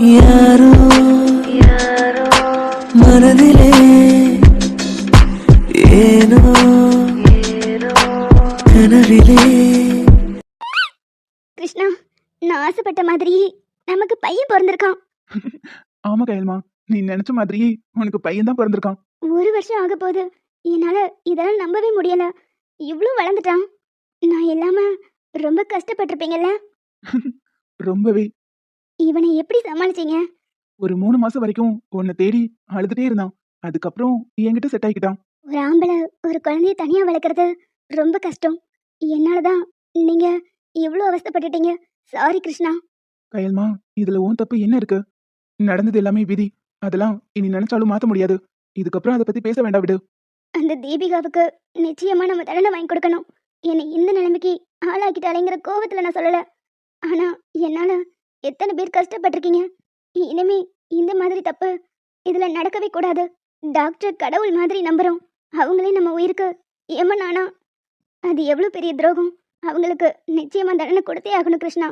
யாரோ மனதிலே ஏனோ கனவிலே. கிருஷ்ணா நான் ஆசைப்பட்ட மாதிரியே நமக்கு பையன் பிறந்திருக்கான். ஆமா கையல்மா நீ நினைச்ச மாதிரியே உனக்கு பையன் தான் பிறந்திருக்கான். ஒரு வருஷம் ஆக போகுது. என்னால இதெல்லாம் நம்பவே முடியல. இவ்வளோ வளர்ந்துட்டான். நான் இல்லாம ரொம்ப கஷ்டப்பட்டிருப்பீங்கல்ல? ரொம்பவே. இவனை எப்படி சமாளிச்சீங்க? ஒரு மூணு மாசம் வரைக்கும் உன்னை தேடி அழுதுட்டே இருந்தான். அதுக்கப்புறம் என்கிட்ட செட் ஆகிக்கிட்டான் ஒரு ஆம்பளை ஒரு குழந்தைய தனியா வளர்க்கறது ரொம்ப கஷ்டம். என்னாலதான் நீங்க இவ்வளோ அவஸ்தைப்பட்டுட்டீங்க. சாரி கிருஷ்ணா. கையல்மா இதுல உன் தப்பு என்ன இருக்கு? நடந்தது எல்லாமே விதி. அதெல்லாம் இனி நினைச்சாலும் மாத்த முடியாது. இதுக்கப்புறம் அதை பத்தி பேச வேண்டாம் விடு. அந்த தீபிகாவுக்கு நிச்சயமா நம்ம தண்டனை வாங்கி கொடுக்கணும். என்னை இந்த நிலைமைக்கு ஆளாக்கிட்டாலேங்கிற கோவத்துல நான் சொல்லல. ஆனா என்னால எத்தனை பேர் கஷ்டப்பட்டிருக்கீங்க? இனிமே இந்த மாதிரி தப்பு இதுல நடக்கவே கூடாது. டாக்டர் கடவுள் மாதிரி நம்புறோம். அவங்களே நம்ம உயிருக்கு ஏமனானா அது எவ்வளோ பெரிய துரோகம்? அவங்களுக்கு நிச்சயமா தண்டனை கொடுத்தே ஆகணும் கிருஷ்ணா.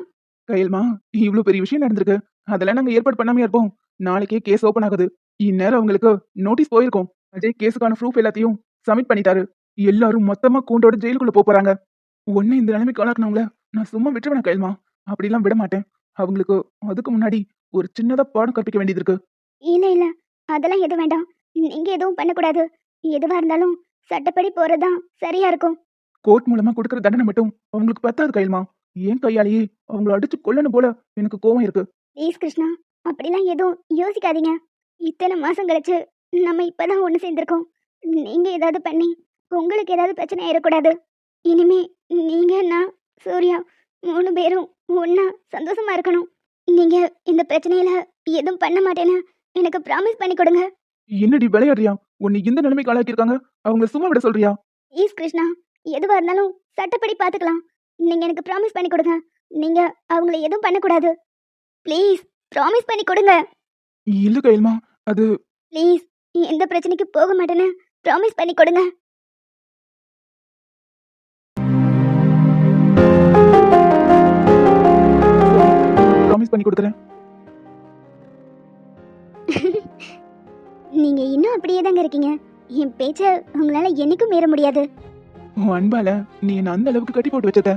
கையல்மா இவ்வளோ பெரிய விஷயம் நடந்திருக்கு. அதெல்லாம் நாங்க ஏற்பாடு பண்ணாம இருப்போம். நாளைக்கே கேஸ் ஓப்பன் ஆகுது. இந்நேரம் அவங்களுக்கு நோட்டீஸ் போயிருக்கோம். அஜய் கேஸுக்கான ப்ரூஃப் எல்லாத்தையும் சப்மிட் பண்ணிட்டாரு. எல்லாரும் மொத்தமா கூண்டோட ஜெயிலுக்குள்ள போறாங்க. ஒன்னு இந்த நிலைமைக்கு ஆளாக்குனவங்கள நான் சும்மா விட்டுருவேன் கையல்மா? அப்படிலாம் விட மாட்டேன் அவங்களுக்கு அதுக்கு முன்னாடி ஒரு சின்னதா பாடம் கற்பிக்க வேண்டியது இருக்கு இல்ல இல்ல. அதெல்லாம் எதுவும் வேண்டாம். நீங்க எதுவும் பண்ணக்கூடாது. எதுவா இருந்தாலும் சட்டப்படி போறதுதான் சரியா இருக்கும். கோர்ட் மூலமா கொடுக்கற தண்டனை மட்டும் அவங்களுக்கு பத்தாது கையல்மா. ஏன் கையாலேயே அவங்கள அடிச்சு கொல்லணும் போல எனக்கு கோவம் இருக்கு. ப்ளீஸ் கிருஷ்ணா. அப்படிலாம் எதுவும் யோசிக்காதீங்க. இத்தனை மாசம் கழிச்சு நம்ம இப்பதான் ஒன்று சேர்ந்திருக்கோம். நீங்க ஏதாவது பண்ணி உங்களுக்கு ஏதாவது பிரச்சனை ஆயிடக்கூடாது இனிமே நீங்க நான் சூர்யா மூணு பேரும் ஒண்ணா சந்தோஷமா இருக்கணும். நீங்க இந்த பிரச்சனையில எதுவும் பண்ண மாட்டேன்னு எனக்கு ப்ராமிஸ் பண்ணி கொடுங்க. என்னடி விளையாடுறியா? உன்னை இந்த நிலைமைக்கு ஆளாக்கியிருக்காங்க. அவங்கள சும்மா விட சொல்றியா? ப்ளீஸ் கிருஷ்ணா எதுவா இருந்தாலும் சட்டப்படி பார்த்துக்கலாம் நீங்க எனக்கு ப்ராமிஸ் பண்ணி கொடுங்க. நீங்க அவங்கள எதுவும் பண்ணக்கூடாது. ப்ளீஸ் ப்ராமிஸ் பண்ணி கொடுங்க. இல்ல கையல்மா. அது ப்ளீஸ் எந்த பிரச்சனைக்கு போக மாட்டேன்னு ப்ராமிஸ் பண்ணி கொடுங்க. பண்ணி கொடுக்குறேன். நீங்க இன்னும் அப்படியே தாங்க இருக்கீங்க. என் பேச்ச உங்களால என்னைக்கும் மீற முடியாது. உன் அன்பால நீ என்ன அந்த அளவுக்கு கட்டி போட்டு வச்சிருக்க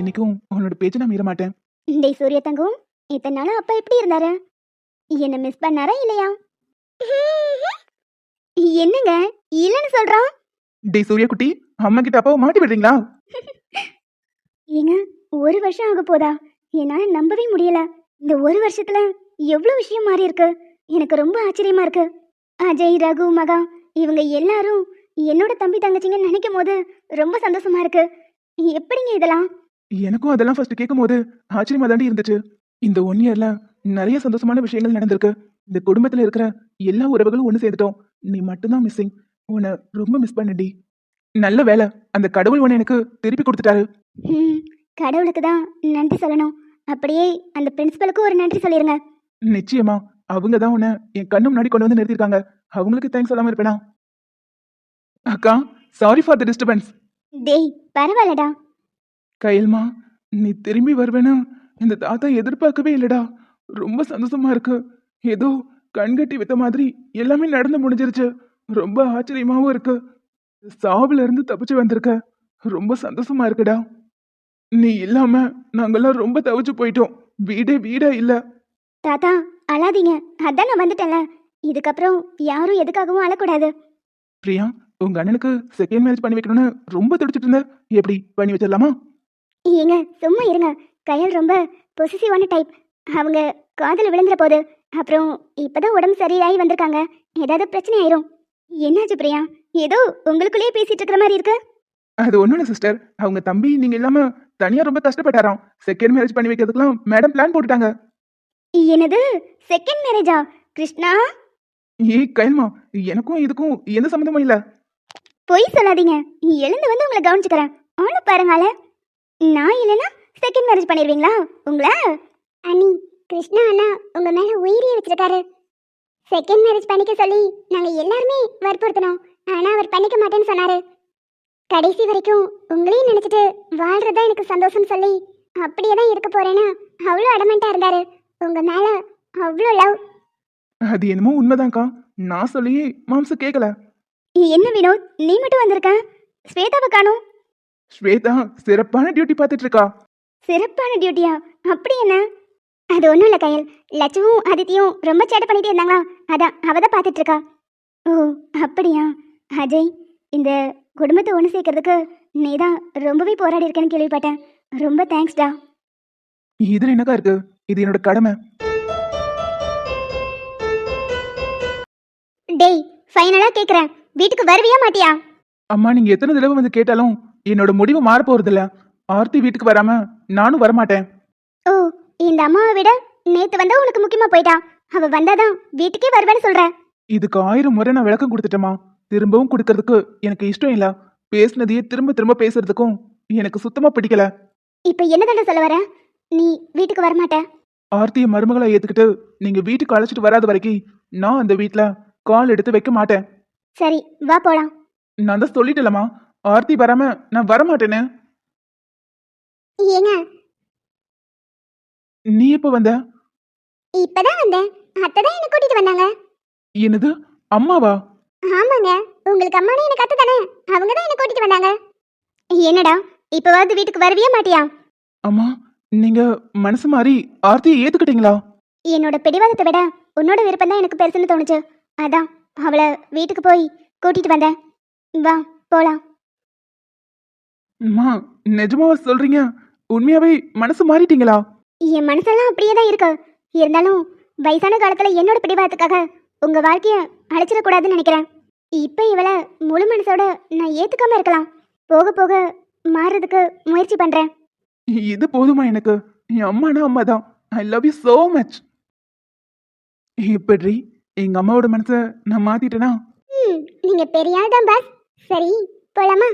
என்னைக்கும் உன்னோட பேச்ச நான் மீற மாட்டேன். டேய் சூரிய தங்கம் இத்தனை நாளா அப்பா எப்படி இருந்தாரு? என்ன மிஸ் பண்ணாரா இல்லையா? என்னங்க இல்லைன்னு சொல்றான் டேய் சூர்யா குட்டி அம்மா கிட்ட அப்பாவை மாட்டி விடுறீங்களா? ஏங்க ஒரு வருஷம் ஆக போதா? என்னால நம்பவே முடியல. இந்த ஒரு வருஷத்துல எவ்வளவு விஷயம் மாறி இருக்கு? எனக்கு ரொம்ப ஆச்சரியமா இருக்கு. அஜய் ரகு மகா இவங்க எல்லாரும் என்னோட தம்பி தங்கச்சிங்கன்னு நினைக்கும் போது ரொம்ப சந்தோஷமா இருக்கு. எப்படிங்க இதெல்லாம்? எனக்கும் அதெல்லாம் ஃபர்ஸ்ட் கேட்கும் போது ஆச்சரியமா தாண்டி இருந்துச்சு. இந்த ஒன் இயர்ல நிறைய சந்தோஷமான விஷயங்கள் நடந்திருக்கு. இந்த குடும்பத்துல இருக்கிற எல்லா உறவுகளும் ஒண்ணு சேர்ந்துட்டோம். நீ மட்டும்தான் மிஸ்ஸிங் உன்னை ரொம்ப மிஸ் பண்ணடி நல்ல வேலை அந்த கடவுள் உன்னை எனக்கு திருப்பி கொடுத்துட்டாரு. கடவுளுக்கு தான் நன்றி சொல்லணும். அப்படியே அந்த பிரின்சிபலுக்கும் ஒரு நன்றி சொல்லிருங்க. நிச்சயமா. அவங்க தான் உன்னை என் கண்ணு முன்னாடி கொண்டு வந்து நிறுத்திருக்காங்க அவங்களுக்கு தேங்க்ஸ் சொல்லாம இருப்பேனா? அக்கா சாரி ஃபார் த டிஸ்டர்பன்ஸ் டேய் பரவாயில்லடா. கையல்மா நீ திரும்பி வருவேன்னு இந்த தாத்தா எதிர்பார்க்கவே இல்லடா. ரொம்ப சந்தோஷமா இருக்கு. ஏதோ கண்கட்டி வித்த மாதிரி எல்லாமே நடந்து முடிஞ்சிருச்சு. ரொம்ப ஆச்சரியமாவும் இருக்கு. சாவுல இருந்து தப்பிச்சு வந்திருக்க. ரொம்ப சந்தோஷமா இருக்குடா. நீ இல்லாம நாங்கெல்லாம் ரொம்ப தவிச்சு போயிட்டோம். வீடே வீடா இல்ல. தாத்தா அழாதீங்க. அதான் நான் வந்துட்டேன்ல. இதுக்கப்புறம் யாரும் எதுக்காகவும் அழக்கூடாது. பிரியா உங்க அண்ணனுக்கு செகண்ட் மேரேஜ் பண்ணி வைக்கணும்னு ரொம்ப துடிச்சிட்டு இருந்த. எப்படி பண்ணி வச்சிடலாமா? ஏங்க சும்மா இருங்க. கையல் ரொம்ப பொசிசிவான டைப் அவங்க காதல விழுந்துற போது. அப்புறம் இப்பதான் உடம்பு சரியாகி வந்திருக்காங்க. ஏதாவது பிரச்சனை ஆயிரும். என்னாச்சு பிரியா? ஏதோ உங்களுக்குள்ளேயே பேசிட்டு இருக்கிற மாதிரி இருக்கு. அது ஒண்ணும் சிஸ்டர் அவங்க தம்பி நீங்க இல்லாம தனியா ரொம்ப கஷ்டப்பட்டாராம். செகண்ட் மேரேஜ் பண்ணி வைக்கிறதுக்குலாம் மேடம் பிளான் போட்டுட்டாங்க. என்னது? செகண்ட் மேரேஜா கிருஷ்ணா? ஏய் கைல்மா எனக்கும் இதுக்கும் எந்த சம்மந்தமும் இல்ல. பொய் சொல்லாதீங்க. எழுந்து வந்து உங்களை கவனிச்சுக்கிறேன். ஆள பாருங்கால நான் இல்லைன்னா செகண்ட் மேரேஜ் பண்ணிடுவீங்களா? உங்களை? அண்ணி கிருஷ்ணா அண்ணா உங்க மேல உயிரியே வச்சிருக்காரு. செகண்ட் மேரேஜ் பண்ணிக்க சொல்லி நாங்க எல்லாருமே வற்புறுத்தினோம் ஆனா அவர் பண்ணிக்க மாட்டேன்னு சொன்னாரு. கடைசி வரைக்கும் உங்களையும் நினைச்சிட்டு வாழ்றதா எனக்கு சந்தோஷம் சொல்லி அப்படியே தான் இருக்க போறேன்னு அவ்வளோ அடமெண்டா இருந்தாரு. உங்க மேல அவ்வளோ லவ் அது என்னமோ உண்மைதான்க்கா. நான் சொல்லியே மாம்ச கேட்கல என்ன வினோத்? நீ மட்டும் வந்திருக்க? ஸ்வேதாவை காணோம். ஸ்வேதா சிறப்பான டியூட்டி பார்த்துட்டு இருக்கா சிறப்பான டியூட்டியா அப்படி என்ன? அது ஒன்றும் இல்லை கையல். லட்சுவும் அதித்தியும் ரொம்ப சேட்டை பண்ணிட்டே இருந்தாங்களா? அதான் அவ தான் பார்த்துட்டு இருக்கா ஓ அப்படியா? அஜய் இந்த குடும்பத்தை ஒன்று சேர்க்கறதுக்கு நீ தான் ரொம்பவே போராடி இருக்கேன்னு கேள்விப்பட்டேன். ரொம்ப தேங்க்ஸ்டா இதுல என்னக்கா இருக்கு? இது என்னோட கடமை. டேய் ஃபைனலாக கேட்குறேன் வீட்டுக்கு வருவியா மாட்டியா? அம்மா நீங்க எத்தனை தடவை வந்து கேட்டாலும் என்னோட முடிவு மாற போறதில்ல. ஆர்த்தி வீட்டுக்கு வராம நானும் வரமாட்டேன். ஓ இந்த அம்மாவை விட நேத்து வந்தா உனக்கு முக்கியமா போயிட்டா. அவ வந்தாதான் வீட்டுக்கே வருவேன்னு சொல்ற இதுக்கு ஆயிரம் முறை நான் விளக்கம் கொடுத்துட்டேமா திரும்பவும் கொடுக்கறதுக்கு எனக்கு இஷ்டம் இல்ல. பேசுனதையே திரும்ப திரும்ப பேசுறதுக்கும் எனக்கு சுத்தமா பிடிக்கல. இப்ப என்ன தண்டை சொல்ல வர? நீ வீட்டுக்கு வரமாட்ட. ஆர்த்தியை மருமகளை ஏத்துக்கிட்டு நீங்க வீட்டுக்கு அழைச்சிட்டு வராத வரைக்கும் நான் அந்த வீட்ல கால் எடுத்து வைக்க மாட்டேன். சரி வா போலாம். நான் தான் சொல்லிட்டேலம்மா ஆர்த்தி வராம நான் வரமாட்டேன்னு. ஏங்க? நீ எப்ப வந்த? இப்பதான் வந்தேன். அத்தை தான் என்ன கூட்டிட்டு வந்தாங்க. என்னது? அம்மாவா? ஆமாங்க. உங்களுக்கு அம்மானே எனக்கு அத்தை தானே அவங்க தான் என்ன கூட்டிட்டு வந்தாங்க. என்னடா இப்பவாவது வீட்டுக்கு வரவே மாட்டியா? அம்மா நீங்க மனசு மாறி ஆர்த்தியை ஏத்துக்கிட்டீங்களா? என்னோட பிடிவாதத்தை விட உன்னோட விருப்பம் தான் எனக்கு பெருசுன்னு தோணுச்சு. அதான் அவளை வீட்டுக்கு போய் கூட்டிட்டு வந்தேன். வா போலாம். அம்மா நிஜமாவா சொல்றீங்க? உண்மையாவே மனசு மாறிட்டீங்களா? என் மனசெல்லாம் அப்படியே தான் இருக்கு. இருந்தாலும் வயசான காலத்துல என்னோட பிடிவாதத்துக்காக உங்க வாழ்க்கைய அழைச்சிடக்கூடாதுன்னு நினைக்கிறேன். இப்ப இவளை முழு மனசோட நான் ஏத்துக்காம இருக்கலாம். போக போக மாறுறதுக்கு முயற்சி பண்றேன். இது போதுமா எனக்கு? என் அம்மானா அம்மா தான் I love you so much எப்படி எங்க அம்மாவோட மனசை நான் மாத்திட்டேனா? நீங்க பெரிய ஆள் தான் பாஸ் சரி போலாமா?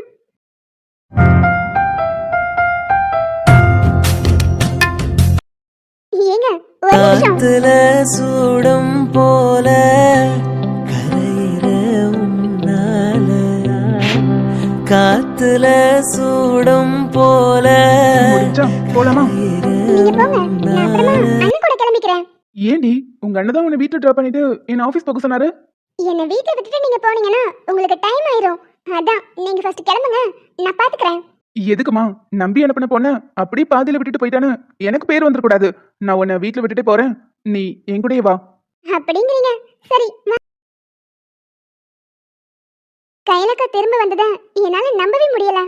ஏங்க காத்துல சூடம் போல கரையிற உன்னால. காத்துல சூடம் போல போலாமா? நீங்க போங்க. நான் அப்புறமா அண்ணன் கூட கிளம்பிக்கிறேன். ஏண்டி உங்க அண்ணன் தான் உன்னை வீட்டுல ட்ராப் பண்ணிட்டு என்ன ஆபீஸ் போக சொன்னாரு? என்னை வீட்டை விட்டுட்டு நீங்க போனீங்கன்னா உங்களுக்கு டைம் ஆயிரும். அதான் நீங்க ஃபர்ஸ்ட் கிளம்புங்க. நான் பாத்துக்கிறேன். எதுக்குமா? நம்பி அனுப்பின பொண்ண அப்படியே பாதியில விட்டுட்டு போயிட்டான்னு எனக்கு பேர் வந்துடக்கூடாது நான் உன்னை வீட்டுல விட்டுட்டே போறேன். நீ என் கூடயே வா. அப்படிங்கிறீங்க. சரி. கைலக்கா திரும்ப வந்ததை என்னால நம்பவே முடியல.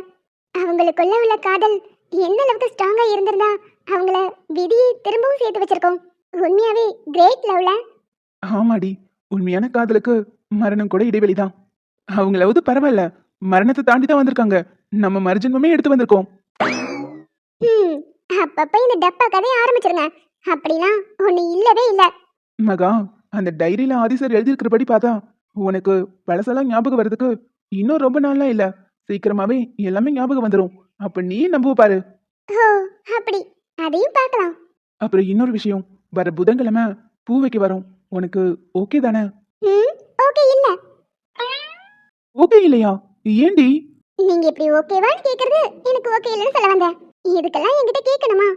அவங்களுக்குள்ள உள்ள காதல் எந்த அளவுக்கு ஸ்ட்ராங்கா இருந்திருந்தா அவங்கள விதியை திரும்பவும் சேர்த்து வச்சிருக்கோம். உண்மையாவே கிரேட் லவ்ல. ஆமாடி. உண்மையான காதலுக்கு மரணம் கூட இடைவெளிதான். அவங்களாவது பரவாயில்ல. மரணத்தை தாண்டி தான் வந்திருக்காங்க. நம்ம மறுஜன்மமே எடுத்து வந்திருக்கோம். அப்பப்ப இந்த டப்பா கதையை ஆரம்பிச்சிருங்க. அப்படிலாம் ஒண்ணு இல்லவே இல்ல. மகா அந்த டைரியில ஆதிசர் எழுதியிருக்கிறபடி பார்த்தா உனக்கு பழசெல்லாம் ஞாபகம் வர்றதுக்கு இன்னும் ரொம்ப நாள்லாம் இல்ல. சீக்கிரமாவே எல்லாமே ஞாபகம் வந்துடும் அப்ப நீ நம்புவ பாரு. அப்படி. அதையும் பார்க்கலாம். அப்புறம் இன்னொரு விஷயம். வர புதன்கிழமை பூ வைக்க வரோம். உனக்கு ஓகே தானே? ஓகே இல்ல. ஓகே இல்லையா? ஏண்டி? நீங்க இப்படி ஓகேவான்னு கேக்குறது? எனக்கு ஓகே இல்லைன்னு சொல்ல வந்தேன் இதுக்கெல்லாம் என்கிட்ட கேட்கணுமா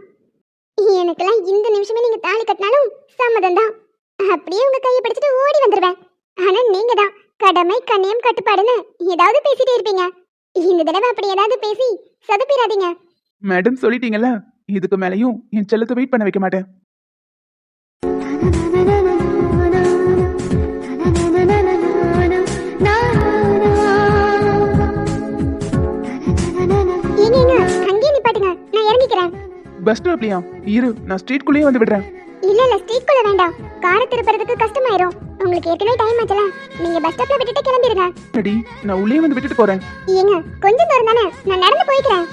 எனக்கெல்லாம் இந்த நிமிஷமே நீங்க தாலி கட்டினாலும் சம்மதம் தான் அப்படியே உங்க கையை பிடிச்சிட்டு ஓடி வந்துருவேன். ஆனா நீங்க தான் கடமை கண்ணியம் கட்டுப்பாடுன்னு ஏதாவது பேசிட்டே இருப்பீங்க. இந்த தடவை அப்படி ஏதாவது பேசி சதுப்பிடாதீங்க. மேடம் சொல்லிட்டீங்கல்ல இதுக்கு மேலையும் என் செல்லத்தை வெயிட் பண்ண வைக்க மாட்டேன். பஸ் ஸ்டாப்லையா இரு நான் ஸ்ட்ரீட்குள்ளேயே வந்து விடுறேன். இல்ல இல்ல ஸ்ட்ரீட் குள்ள வேண்டாம். காரை திருப்புறதுக்கு கஷ்டமாயிரும். உங்களுக்கு ஏற்கனவே டைம் ஆச்சுல. நீங்க பஸ் ஸ்டாப்ல விட்டுட்டு கிளம்பிடுங்க அடி நான் உள்ளே வந்து விட்டுட்டு போறேன். ஏங்க கொஞ்சம் தூரம் தானே? நான் நடந்து போய்க்கிறேன்.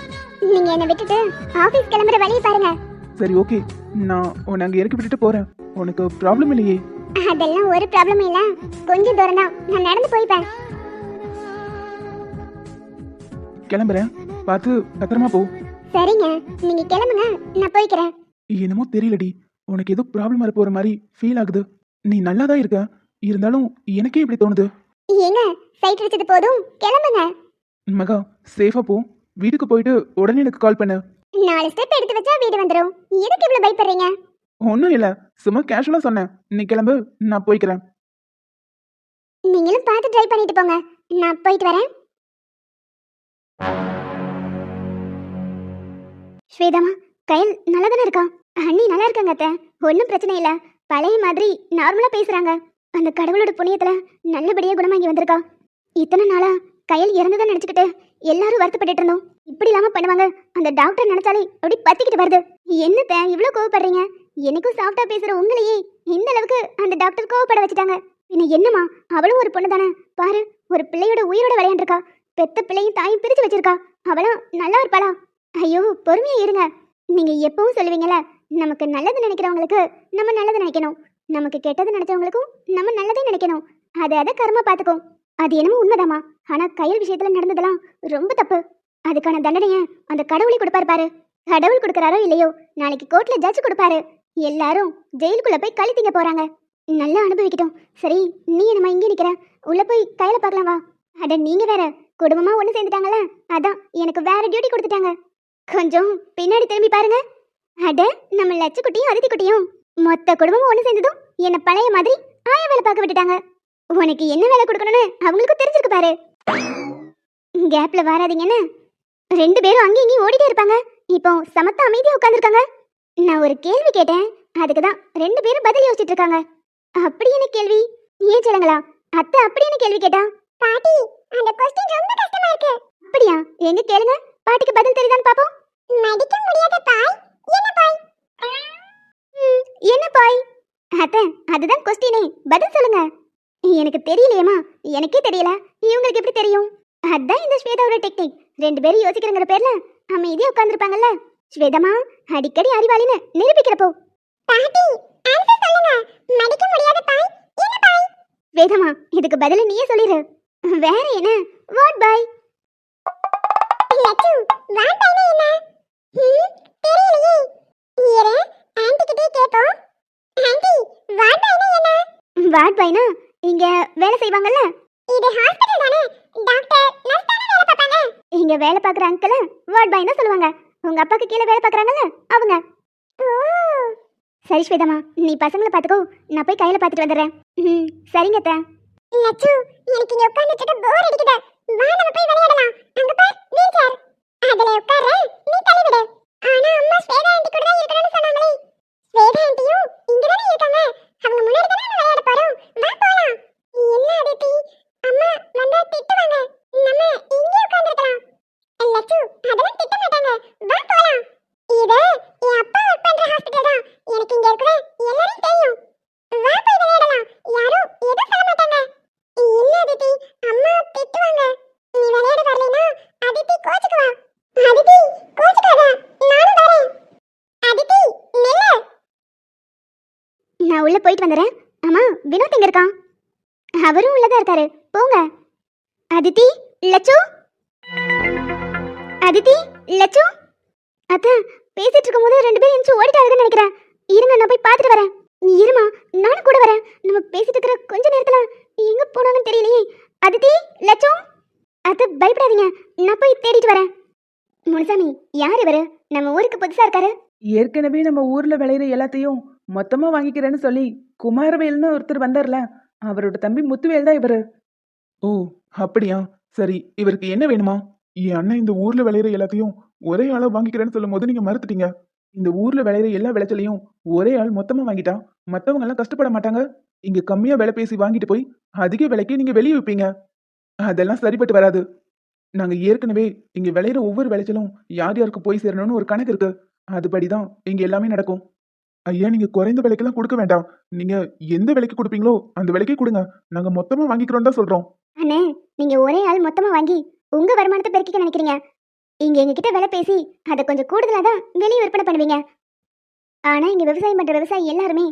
நீங்க என்னை விட்டுட்டு ஆபீஸ் கிளம்புற வழியை பாருங்க. சரி ஓகே நான் உன்னை அங்கே இறக்கி விட்டுட்டு போறேன். உனக்கு ப்ராப்ளம் இல்லையே? அதெல்லாம் ஒரு ப்ராப்ளம் இல்ல. கொஞ்சம் தூரம் தான். நான் நடந்து போய்ப்பேன். கிளம்புறேன். பார்த்து பத்திரமா போ. சரிங்க நீங்க கிளம்புங்க நான் போய்க்கிறேன். என்னமோ தெரியலடி. உனக்கு ஏதோ ப்ராப்ளம் வர போற மாதிரி ஃபீல் ஆகுது. நீ நல்லா தான் இருக்க. இருந்தாலும் எனக்கே இப்படி தோணுது. ஏங்க சைட் அடிச்சது போதும் கிளம்புங்க. மகா சேஃபா போ. வீட்டுக்கு போயிட்டு உடனே எனக்கு கால் பண்ணு. நாலு ஸ்டெப் எடுத்து வச்சா வீடு வந்துரும். எதுக்கு இவ்வளவு பயப்படுறீங்க? ஒன்றும் இல்லை. சும்மா கேஷுவலாக சொன்னேன். நீ கிளம்பு நான் போய்க்கிறேன். நீங்களும் பார்த்து ட்ரை பண்ணிட்டு போங்க. நான் போயிட்டு வரேன். ஸ்வேதாமா கையில் நல்லா தானே இருக்கா? அண்ணி நல்லா இருக்காங்க அத்தை. ஒன்றும் பிரச்சனை இல்லை. பழைய மாதிரி நார்மலாக பேசுகிறாங்க அந்த கடவுளோட புண்ணியத்தில் நல்லபடியாக குணமாகி வந்திருக்கா. இத்தனை நாளா கையில் இறந்துதான் நினச்சிக்கிட்டு எல்லாரும் வருத்தப்பட்டு இருந்தோம். இப்படி இல்லாமல் பண்ணுவாங்க. அந்த டாக்டர் நினச்சாலே அப்படி பத்திக்கிட்டு வருது. என்னத்தை இவ்வளோ கோவப்படுறீங்க? எனக்கும் சாஃப்டா பேசுகிற உங்களையே இந்த அளவுக்கு அந்த டாக்டர் கோவப்பட வச்சுட்டாங்க. பின்ன என்னம்மா? அவளும் ஒரு பொண்ணு தானே பாரு ஒரு பிள்ளையோட உயிரோட விளையாண்டுருக்கா. பெத்த பிள்ளையும் தாயும் பிரித்து வச்சிருக்கா. அவளும் நல்லா இருப்பாளா? ஐயோ பொறுமையா இருங்க. நீங்க எப்பவும் சொல்லுவீங்கல்ல நமக்கு நல்லது நினைக்கிறவங்களுக்கு நம்ம நல்லது நினைக்கணும். நமக்கு கெட்டது நினைச்சவங்களுக்கும் நம்ம நல்லதே நினைக்கணும். அதை அதை கர்மா பார்த்துக்கும். அது என்னமோ உண்மைதாம்மா. ஆனா கையல் விஷயத்துல நடந்ததெல்லாம் ரொம்ப தப்பு. அதுக்கான தண்டனையை அந்த கடவுளை கொடுப்பாரு பாரு. கடவுள் கொடுக்குறாரோ இல்லையோ நாளைக்கு கோர்ட்ல ஜட்ஜ் கொடுப்பாரு. எல்லாரும் ஜெயிலுக்குள்ள போய் கழி திங்க போறாங்க. நல்லா அனுபவிக்கட்டும். சரி நீ நம்ம இங்கே நிக்கிற? உள்ள போய் கையில பார்க்கலாம் வா. அட நீங்க வேற குடும்பமா ஒன்று சேர்ந்துட்டாங்கல்ல? அதான் எனக்கு வேற டியூட்டி கொடுத்துட்டாங்க. கொஞ்சம் பின்னாடி திரும்பி பாருங்க. அட நம்ம லட்சு குட்டியும் அதித்தி குட்டியும் மொத்த குடும்பமும் ஒண்ணு சேர்ந்ததும் என்ன பழைய மாதிரி ஆய வேலை பார்க்க விட்டுட்டாங்க. உனக்கு என்ன வேலை கொடுக்கணும்னு அவங்களுக்கும் தெரிஞ்சிருக்கு பாரு. கேப்ல வராதீங்கன்னு ரெண்டு பேரும் அங்கேயும் இங்கேயும் ஓடிட்டே இருப்பாங்க. இப்போ சமத்தா அமைதியா உட்காந்துருக்காங்க நான் ஒரு கேள்வி கேட்டேன். அதுக்கு தான் ரெண்டு பேரும் பதில் யோசிச்சுட்டு இருக்காங்க. அப்படி என்ன கேள்வி? ஏன் சொல்லுங்களா? அத்தை அப்படி என்ன கேள்வி கேட்டா? பாட்டி அந்த கொஸ்டின் ரொம்ப கஷ்டமா இருக்கு. அப்படியா? எங்க கேளுங்க. பாட்டிக்கு பதில் தெரியுதான்னு பாப்போம். மடிக்க முடியாத பாய்? என்ன பாய்? என்ன பாய்? அத்தை அதுதான் கொஸ்டினே. பதில் சொல்லுங்க. எனக்கு தெரியலையேம்மா. எனக்கே தெரியல. இவங்களுக்கு எப்படி தெரியும்? அதான் இந்த ஸ்வேதாவோட டெக்னிக் ரெண்டு பேரும் யோசிக்கிறங்கிற பேர்ல அமைதியா உட்கார்ந்துருப்பாங்கல்ல. ஸ்வேதமா அடிக்கடி அறிவாளின்னு நிரூபிக்கிறப்போ. பாட்டி ஆன்சர் சொல்லுங்க. மடிக்க முடியாத பாய்? என்ன பாய்? வேதமா இதுக்கு பதில நீயே சொல்லிரு. வேற என்ன? What boy? லட்சு வாட் பாய்னா என்ன? வாட் பாய்னா பாய்னா இங்க வேலை செய்வாங்கல்ல? இது ஹாஸ்பிடல் தானே. டாக்டர் நர்ஸ் தானே வேலை பார்ப்பாங்க. இங்க வேலை பார்க்குற அங்கிள் வார்ட் பாய் தான் சொல்லுவாங்க. உங்க அப்பாக்கு கீழே வேலை பார்க்குறாங்கல்ல அவங்க. சரி ஸ்வேதம்மா நீ பசங்களை பார்த்துக்கோ. நான் போய் கையில பார்த்துட்டு வந்துடுறேன். ம் சரிங்க அத்தை. லட்சு எனக்கு இங்க உட்கார்ந்துட்டு போர் அடிக்குது. வா நம்ம போய் விளையாடலாம். அங்க பார் வீல் சேர் அதுல உட்கார நீ தள்ளி விடு ஆனா அம்மா ஸ்வேதா ஆண்டி கூட தான் இருக்கணும்னு சொன்னாங்களே ஸ்வேதா ஆண்டியும் இங்க தானே இருக்காங்க அவங்க முன்னாடி தானே நம்ம விளையாட போறோம் வா போலாம் என்ன அதித்தி அம்மா வந்தா திட்டுவாங்க நம்ம இங்கே உட்கார்ந்திருக்கலாம் லட்சு அதெல்லாம் திட்ட மாட்டாங்க வா போலாம் இது என் அப்பா ஒர்க் பண்ற ஹாஸ்பிடல் தான் எனக்கு இங்க இருக்கிற எல்லாரையும் தெரியும் வா போய் விளையாடலாம் யாரும் எதுவும் சொல்ல மாட்டாங்க இல்ல அதித்தி அம்மா திட்டுவாங்க நீ விளையாட வரலைனா அதித்தி கோச்சுக்குவா அதித்தி கோச்சுக்காத நானும் வரேன் அதித்தி நில்லு நான் உள்ள போயிட்டு வந்துடுறேன் ஆமா வினோத் எங்க இருக்கான் அவரும் உள்ளதா இருக்காரு போங்க அதித்தி லட்சு அதித்தி லட்சு அத்தை பேசிட்டு இருக்கும்போது ரெண்டு பேரும் எந்திச்சு ஓடிட்டாருன்னு நினைக்கிறேன். இருங்க நான் போய் பார்த்துட்டு வரேன். நீ இருமா நானும் கூட வரேன். நம்ம பேசிட்டு இருக்கிற கொஞ்ச நேரத்துல எங்க போனாங்கன்னு தெரியலையே. அதித்தி லட்சு அது பயப்படாதீங்க. நான் போய் தேடிட்டு வரேன். முனுசாமி யார் இவரு? நம்ம ஊருக்கு புதுசா இருக்காரு. ஏற்கனவே நம்ம ஊர்ல விளையிற எல்லாத்தையும் மொத்தமா வாங்கிக்கிறேன்னு சொல்லி குமாரவேல்னு ஒருத்தர் வந்தார்ல. அவரோட தம்பி முத்துவேல் தான் இவரு. ஓ அப்படியா? சரி இவருக்கு என்ன வேணுமா? என் அண்ணன் இந்த ஊர்ல விளையிற எல்லாத்தையும் ஒரே ஆளா வாங்கிக்கிறேன்னு சொல்லும் போது நீங்க மறுத்துட்டீங்க. இந்த ஊர்ல விளையிற எல்லா விளைச்சலையும் ஒரே ஆள் மொத்தமா வாங்கிட்டா? மத்தவங்க எல்லாம் கஷ்டப்பட மாட்டாங்க? இங்க கம்மியா விலை பேசி வாங்கிட்டு போய் அதிக விலைக்கு நீங்க வெளியே விப்பீங்க. அதெல்லாம் சரிப்பட்டு வராது. நாங்க ஏற்கனவே இங்க விளையிற ஒவ்வொரு விளைச்சலும் யார் யாருக்கு போய் சேரணும்னு ஒரு கணக்கு இருக்கு. அதுபடிதான் இங்க எல்லாமே நடக்கும். ஐயா நீங்க குறைந்த விலைக்கெல்லாம் கொடுக்க வேண்டாம். நீங்க எந்த விலைக்கு கொடுப்பீங்களோ அந்த விலைக்கே கொடுங்க. நாங்க மொத்தமா வாங்கிக்கிறோம் தான் சொல்றோம். அண்ணே நீங்க ஒரே ஆள் மொத்தமா வாங்கி உங்க வருமானத்தை பெருக்கிக்க நினைக்கிறீங்க. இங்க எங்ககிட்ட விலை பேசி அதை கொஞ்சம் கூடுதலா தான் வெளியே விற்பனை பண்ணுவீங்க. ஆனா இங்க விவசாயம் பண்ற விவசாயி எல்லாருமே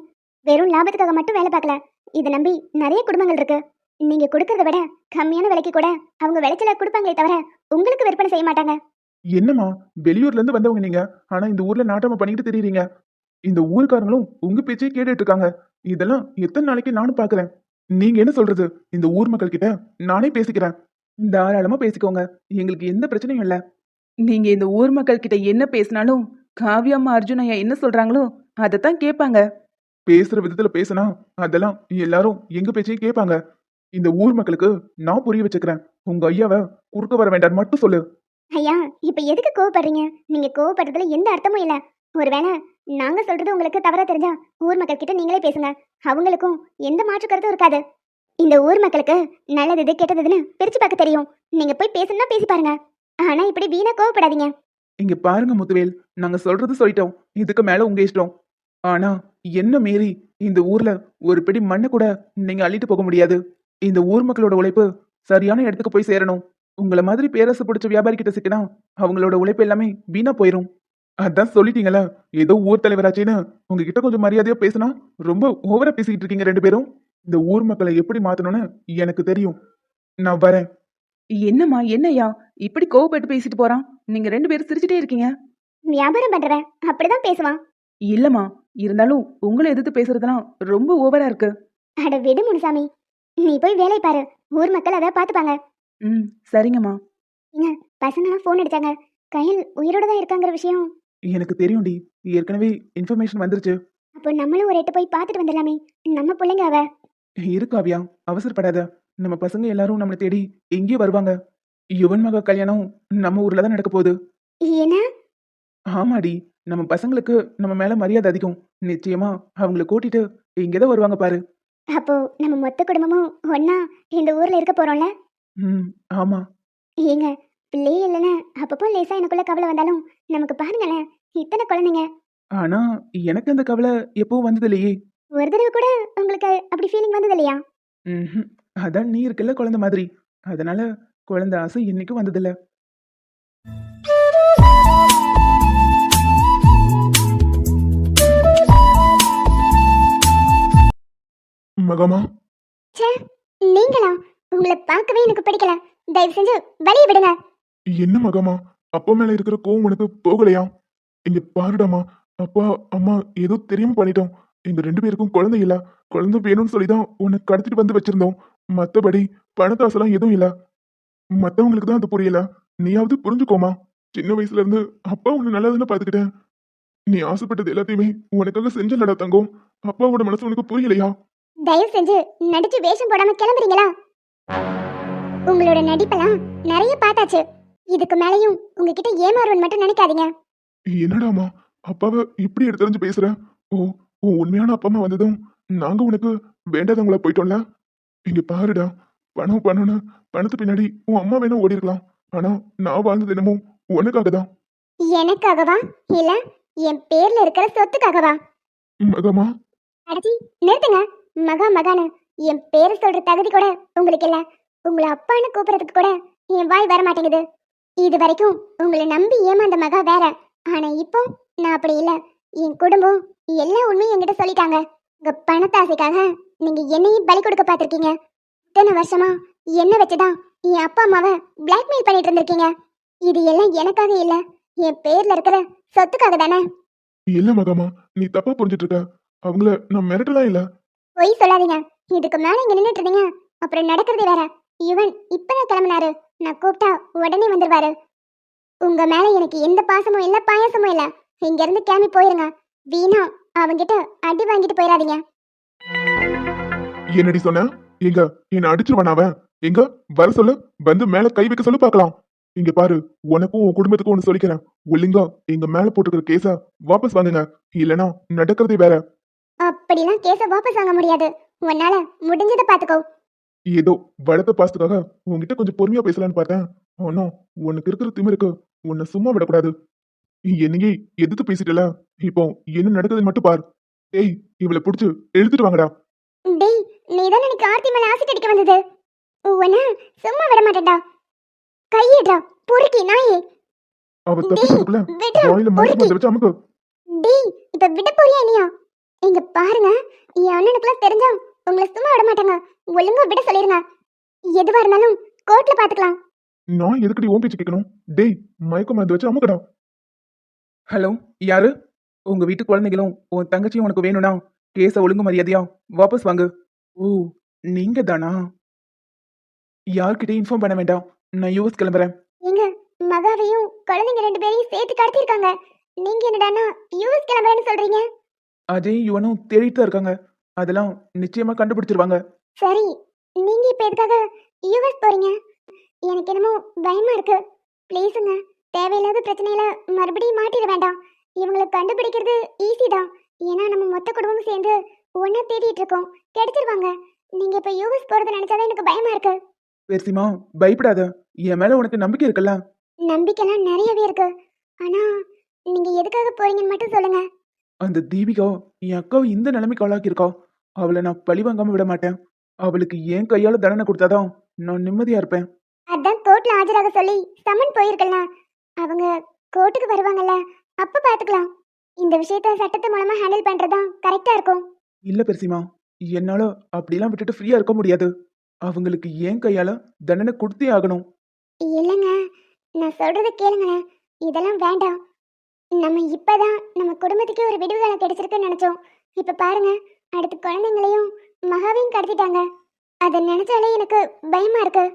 வெறும் லாபத்துக்காக மட்டும் வேலை பார்க்கல. இதை நம்பி நிறைய குடும்பங்கள் இருக்கு. நீங்க கொடுக்கறத விட கம்மியான விலைக்கு கூட அவங்க விளைச்சல கொடுப்பாங்களே தவிர உங்களுக்கு விற்பனை செய்ய மாட்டாங்க. என்னம்மா வெளியூர்ல இருந்து வந்தவங்க நீங்க? ஆனா இந்த ஊர்ல நாட்டமா பண்ணிட்டு தெரியுறீங்க. இந்த ஊர்க்காரங்களும் உங்க பேச்சே கேட்டுட்டு இருக்காங்க. இதெல்லாம் எத்தனை நாளைக்கு நானும் பாக்குறேன் நீங்க என்ன சொல்றது? இந்த ஊர் மக்கள் கிட்ட நானே பேசிக்கிறேன். தாராளமா பேசிக்கோங்க. எங்களுக்கு எந்த பிரச்சனையும் இல்ல. நீங்க இந்த ஊர் மக்கள் கிட்ட என்ன பேசினாலும் காவியம்மா அர்ஜுன் ஐயா என்ன சொல்றாங்களோ அதைத்தான் கேட்பாங்க. பேசுற விதத்துல பேசினா அதெல்லாம் எல்லாரும் எங்க பேச்சையும் கேட்பாங்க. இந்த ஊர் மக்களுக்கு நான் புரிய வச்சுக்கிறேன். உங்க ஐயாவை குறுக்க வர வேண்டாம் மட்டும் சொல்லு. ஐயா இப்ப எதுக்கு கோவப்படுறீங்க? நீங்க கோவப்படுறதுல எந்த அர்த்தமும் இல்ல. ஒருவேளை நாங்க சொல்றது உங்களுக்கு தவறா தெரிஞ்சா ஊர் மக்கள் கிட்ட நீங்களே பேசுங்க. அவங்களுக்கும் எந்த மாற்று கருத்தும் இருக்காது. இந்த ஊர் மக்களுக்கு நல்லது இது கெட்டதுன்னு பிரிச்சு பார்க்க தெரியும். நீங்க போய் பேசணும்னா பேசி பாருங்க. ஆனா இப்படி வீணா கோவப்படாதீங்க. இங்க பாருங்க முத்துவேல் நாங்க சொல்றது சொல்லிட்டோம். இதுக்கு மேல உங்க இஷ்டம். ஆனா என்ன மீறி இந்த ஊர்ல ஒரு பிடி மண்ணை கூட நீங்க அள்ளிட்டு போக முடியாது. இந்த ஊர் மக்களோட உழைப்பு சரியான இடத்துக்கு போய் சேரணும். உங்களை மாதிரி பேரரசு பிடிச்ச வியாபாரி கிட்ட சிக்கினா அவங்களோட உழைப்பு எல்லாமே வீணா போயிரும். அதான் சொல்லிட்டீங்களா ஏதோ ஊர் தலைவராச்சேன்னு உங்ககிட்ட கொஞ்சம் மரியாதையா பேசினா ரொம்ப ஓவரா பேசிக்கிட்டு இருக்கீங்க ரெண்டு பேரும். இந்த ஊர் மக்களை எப்படி மாத்தணும்னு எனக்கு தெரியும். நான் வரேன். என்னம்மா என்னய்யா? இப்படி கோவப்பட்டு பேசிட்டு போறான். நீங்க ரெண்டு பேரும் சிரிச்சுட்டே இருக்கீங்க. வியாபாரம் பண்றவன் அப்படிதான் பேசுவான். இல்லம்மா இருந்தாலும் உங்களை எதிர்த்து பேசுறதெல்லாம் ரொம்ப ஓவரா இருக்கு. அட விடு முனுசாமி. நீ போய் வேலை பாரு. ஊர் மக்கள் அதை பார்த்துப்பாங்க ம் சரிங்கம்மா. பசங்களாம் ஃபோன் அடிச்சாங்க. கையில் உயிரோட தான் இருக்காங்கிற விஷயம். எனக்கு தெரியும்டி. ஏற்கனவே இன்ஃபர்மேஷன் வந்துருச்சு. அப்போ நம்மளும் ஒரு எட்டு போய் பார்த்துட்டு வந்துடலாமே. நம்ம பிள்ளைங்க அவ. இரு காவியா அவசரப்படாத. நம்ம பசங்க எல்லாரும் நம்மளை தேடி எங்கேயும் வருவாங்க. யுவன் மகா கல்யாணம் நம்ம ஊர்ல தான் நடக்க போகுது. ஏன்னா ஆமாடி. நம்ம பசங்களுக்கு நம்ம மேல மரியாதை அதிகம். நிச்சயமா அவங்கள கூட்டிட்டு இங்கதான் வருவாங்க பாரு. அப்போ நம்ம மொத்த குடும்பமும் ஒன்னா இந்த ஊர்ல இருக்க போறோம்ல? ம் ஆமா. ஏங்க பிள்ளையே இல்லைன்னா அப்பப்போ லேசா எனக்குள்ள கவலை வந்தாலும் நமக்கு பாருங்களேன் இத்தனை குழந்தைங்க. ஆனா எனக்கு அந்த கவலை எப்பவும் வந்தது இல்லையே ஒரு தடவை கூட உங்களுக்கு அப்படி ஃபீலிங் வந்தது இல்லையா ம்ஹும். அதான் நீ இருக்கல குழந்தை மாதிரி. அதனால குழந்தை ஆசை என்னைக்கும் வந்ததில்ல. மகமா? நீங்களா? உங்களை பார்க்கவே எனக்கு பிடிக்கல. தயவு செஞ்சு வெளியே விடுங்க. என்ன மகமா? அப்பா மேல இருக்கிற கோவம் உனக்கு போகலையா? இங்க பாருடாமா அப்பா அம்மா ஏதோ தெரியாம பண்ணிட்டோம். எங்க ரெண்டு பேருக்கும் குழந்தை இல்ல. குழந்தை வேணும்னு சொல்லிதான் உன்னை கடத்திட்டு வந்து வச்சிருந்தோம். மத்தபடி பணத்தாசெல்லாம் எதுவும் இல்ல. மத்தவங்களுக்கு தான் அது புரியல. நீயாவது புரிஞ்சுக்கோமா. சின்ன வயசுல இருந்து அப்பா உன்னை நல்லா தானே பாத்துக்கிட்டேன். நீ ஆசைப்பட்டது எல்லாத்தையுமே உனக்காக செஞ்சலடா தங்கம். அப்பாவோட மனசு உனக்கு புரியலையா? தயவு செஞ்சு நடிச்சு வேஷம் போடாம கிளம்புறீங்களா? உங்களோட நடிப்பெல்லாம் நிறைய பார்த்தாச்சு. இதுக்கு மேலேயும் உங்ககிட்ட ஏமாறுவன் மட்டும் நினைக்காதீங்க. என்னடாமா? அப்பாவை இப்படி எடுத்தறிஞ்சு பேசுற? ஓ உன் உண்மையான அப்பா அம்மா வந்ததும் நாங்க உனக்கு வேண்டாதவங்களா போயிட்டோம்ல? இங்க பாருடா பணம் பணம்னு பணத்து பின்னாடி உன் அம்மா வேணா ஓடி இருக்கலாம். ஆனா நான் வாழ்ந்த தினமும் உனக்காக தான் எனக்காகவா? இல்ல என் பேர்ல இருக்கிற சொத்துக்காகவா? மகமா? அடச்சி நிறுத்துங்க. மகா மகானு என் பேரை சொல்ற தகுதி கூட உங்களுக்கு இல்ல. உங்களை அப்பான்னு கூப்பிடுறதுக்கு கூட என் வாய் வர மாட்டேங்குது இது வரைக்கும் உங்களை நம்பி ஏமாந்த மகா வேற. ஆனா இப்போ நான் அப்படி இல்ல. என் குடும்பம் எல்லா உண்மையும் என்கிட்ட சொல்லிட்டாங்க. உங்க பணத்தாசைக்காக நீங்க என்னையும் பலி கொடுக்க பார்த்திருக்கீங்க. இத்தனை வருஷமா என்ன வச்சுதான் என் அப்பா அம்மாவை பிளாக்மெயில் பண்ணிட்டு இருந்திருக்கீங்க. இது எல்லாம் எனக்காக இல்ல. என் பேர்ல இருக்கிற சொத்துக்காக தானே. இல்ல மகமா நீ தப்பா புரிஞ்சிட்டு இருக்க. அவங்கள நான் மிரட்டலாம் இல்ல. பொய் சொல்லாதீங்க. இதுக்கு மேல இங்க நின்னுட்டு இருந்தீங்க. அப்புறம் நடக்கிறது வேற. இவன் இப்பதான் கிளம்பினாரு. நான் கூப்பிட்டா உடனே வந்துருவாரு. உங்க மேல எனக்கு எந்த பாசமும் இல்ல பாயாசமும் இல்ல. இங்க இருந்து கிளம்பி போயிருங்க. வீணா அவங்கிட்ட அடி வாங்கிட்டு போயிடாதீங்க என்னடி சொன்ன? எங்க என்ன அடிச்சிருவான் அவன்? எங்க வர சொல்லு. வந்து மேல கை வைக்க சொல்லு பார்க்கலாம். இங்க பாரு உனக்கும் உன் குடும்பத்துக்கும் ஒண்ணு சொல்லிக்கிறேன். ஒழுங்கா எங்க மேல போட்டுக்கிற கேஸ வாபஸ் வாங்குங்க. இல்லனா நடக்கிறதே வேற. அப்படிலாம் கேஸ வாபஸ் வாங்க முடியாது. உன்னால முடிஞ்சதை பாத்துக்கோ ஏதோ வளர்த்த பாசத்துக்காக உன்கிட்ட கொஞ்சம் பொறுமையா பேசலான்னு பார்த்தேன். ஆனா உனக்கு இருக்கிற திமிருக்கு உன்னை சும்மா விடக்கூடாது. என்னையே எதிர்த்து பேசிட்டல இப்போ என்ன நடக்குதுன்னு மட்டும் பார். ஏய் இவளை புடிச்சு எழுத்துட்டு வாங்கடா. டேய் நீ தான் எனக்கு ஆர்த்தி மேல ஆசிட் அடிக்க வந்தது. உன்ன சும்மா விட மாட்டேன்டா. கையிடுறா பொறுக்கி நாயே. அவ தப்பிக்கிறதுக்குள்ள விடுறா வாயில பொறுக்கி. மருந்து வச்சு அமுக்கு. டேய் இப்ப விட போறியா இல்லையா இங்க பாருங்க என் அண்ணனுக்குலாம் தெரிஞ்சா உங்களை சும்மா விட மாட்டாங்க. ஒழுங்கா விட சொல்லிருங்க. எதுவா இருந்தாலும் கோர்ட்ல பாத்துக்கலாம். நான் எதுக்கடி ஓம் பேச்சு கேட்கணும்? டேய் மயக்க மருந்து வச்சு அமுக்கடா. ஹலோ யாரு? உங்க வீட்டு குழந்தைகளும் உன் தங்கச்சியும் உனக்கு வேணும்னா கேஸ ஒழுங்கு மரியாதையா வாபஸ் வாங்கு. ஓ நீங்க தானா? யார்கிட்டயும் இன்ஃபார்ம் பண்ண வேண்டாம். நான் யூஎஸ் கிளம்புறேன். எங்க மகாவையும் குழந்தைங்க ரெண்டு பேரையும் சேர்த்து கடத்திருக்காங்க நீங்க என்னடானா யூஎஸ் கிளம்புறேன்னு சொல்றீங்க? அஜய் யுவனும் தேடிட்டு தான் இருக்காங்க. அதெல்லாம் நிச்சயமா கண்டுபிடிச்சிருவாங்க. சரி நீங்க இப்ப எதுக்காக யூஎஸ் போறீங்க? எனக்கு என்னமோ பயமா இருக்கு. ப்ளீஸுங்க தேவையில்லாத பிரச்சனையில மறுபடியும் மாட்டிட வேண்டாம். இவங்களை கண்டுபிடிக்கிறது ஈஸி தான். ஏன்னா நம்ம மொத்த குடும்பமும் சேர்ந்து ஒன்னா தேடிட்டு இருக்கோம். கிடைச்சிருவாங்க நீங்க இப்ப யூஎஸ் போறது நினைச்சாதான் எனக்கு பயமா இருக்கு. பெருசிமா பயப்படாத. என் மேல உனக்கு நம்பிக்கை இருக்குல்ல? நம்பிக்கைலாம் நிறையவே இருக்கு. ஆனா நீங்க எதுக்காக போறீங்கன்னு மட்டும் சொல்லுங்க. அந்த தீபிகா என் அக்காவை இந்த நிலைமைக்கு ஆளாக்கியிருக்கா. அவளை நான் பழி வாங்காம விட மாட்டேன். அவளுக்கு என் கையால தண்டனை கொடுத்தாதான் நான் நிம்மதியா இருப்பேன். அதான் கோர்ட்ல ஆஜராக சொல்லி சம்மன் போயிருக்கல அவங்க கோர்ட்டுக்கு வருவாங்கல்ல அப்ப பாத்துக்கலாம். இந்த விஷயத்த சட்டத்து மூலமா ஹேண்டில் பண்றதா கரெக்டா இருக்கும். இல்ல பெருசிமா என்னால அப்படிலாம் விட்டுட்டு ஃப்ரீயா இருக்க முடியாது. அவங்களுக்கு என் கையால தண்டனை கொடுத்தே ஆகணும். இல்லைங்க நான் சொல்றத கேளுங்களேன் இதெல்லாம் வேண்டாம். நம்ம இப்பதான் நம்ம குடும்பத்துக்கே ஒரு விடுதலை கிடைச்சிருக்குன்னு நினைச்சோம். இப்ப பாருங்க அடுத்து குழந்தைங்களையும் மகாவையும் கடத்திட்டாங்க. அதை நினைச்சாலே எனக்கு பயமா இருக்கு.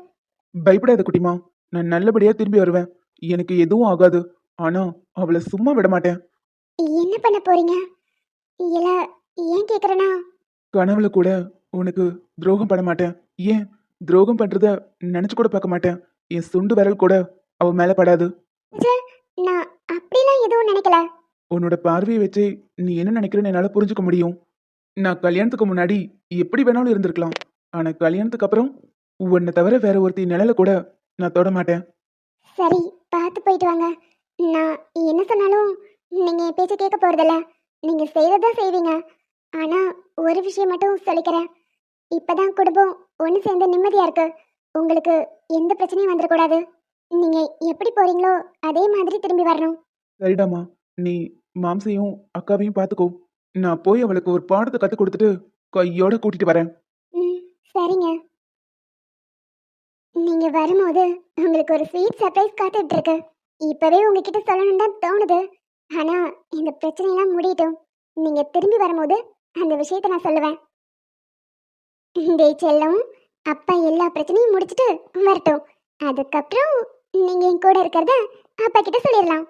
பயப்படாத குட்டிமா நான் நல்லபடியா திரும்பி வருவேன். எனக்கு எதுவும் ஆகாது. ஆனா அவளை சும்மா விட மாட்டேன். என்ன பண்ண போறீங்க? இல்ல ஏன் கேக்குறேன்னா கனவுல கூட உனக்கு துரோகம் பண்ண மாட்டேன். ஏன்? துரோகம் பண்றத நினைச்சு கூட பார்க்க மாட்டேன். என் சுண்டு விரல் கூட அவ மேல படாது. நான் அப்படிலாம் எதுவும் நினைக்கல. உன்னோட பார்வையை வச்சு நீ என்ன நினைக்கிறேன்னு என்னால புரிஞ்சுக்க முடியும். நான் கல்யாணத்துக்கு முன்னாடி எப்படி வேணாலும் இருந்திருக்கலாம். ஆனா கல்யாணத்துக்கு அப்புறம் உன்னை தவிர வேற ஒருத்தி நிழல கூட நான் தொட மாட்டேன். சரி பார்த்து போயிட்டு வாங்க. நான் என்ன சொன்னாலும் நீங்க என் பேச்ச கேட்க போறதில்ல. நீங்க செய்யறதா செய்வீங்க. ஆனா ஒரு விஷயம் மட்டும் சொல்லிக்கிறேன். இப்பதான் குடும்பம் ஒன்று சேர்ந்து நிம்மதியா இருக்கு. உங்களுக்கு எந்த பிரச்சனையும் வந்துடக்கூடாது. நீங்க எப்படி போறீங்களோ அதே மாதிரி திரும்பி வரணும். சரிடாமா நீ மாம்சையும் அக்காவையும் பார்த்துக்கோ. நான் போய் அவளுக்கு ஒரு பாடத்தை கத்து கொடுத்துட்டு கையோட கூட்டிட்டு வரேன். ம் சரிங்க. நீங்க வரும்போது உங்களுக்கு ஒரு ஸ்வீட் சர்ப்ரைஸ் காத்துட்டு இருக்கு. இப்பவே உங்ககிட்ட சொல்லணும் தான் தோணுது. ஆனா இந்த பிரச்சனையெல்லாம் முடியட்டும். நீங்க திரும்பி வரும்போது அந்த விஷயத்த நான் சொல்லுவேன். டேய் செல்லம் அப்பா எல்லா பிரச்சனையும் முடிச்சிட்டு வரட்டும். அதுக்கப்புறம் நீங்க என் கூட இருக்கிறத அப்பா கிட்ட சொல்லிடலாம்.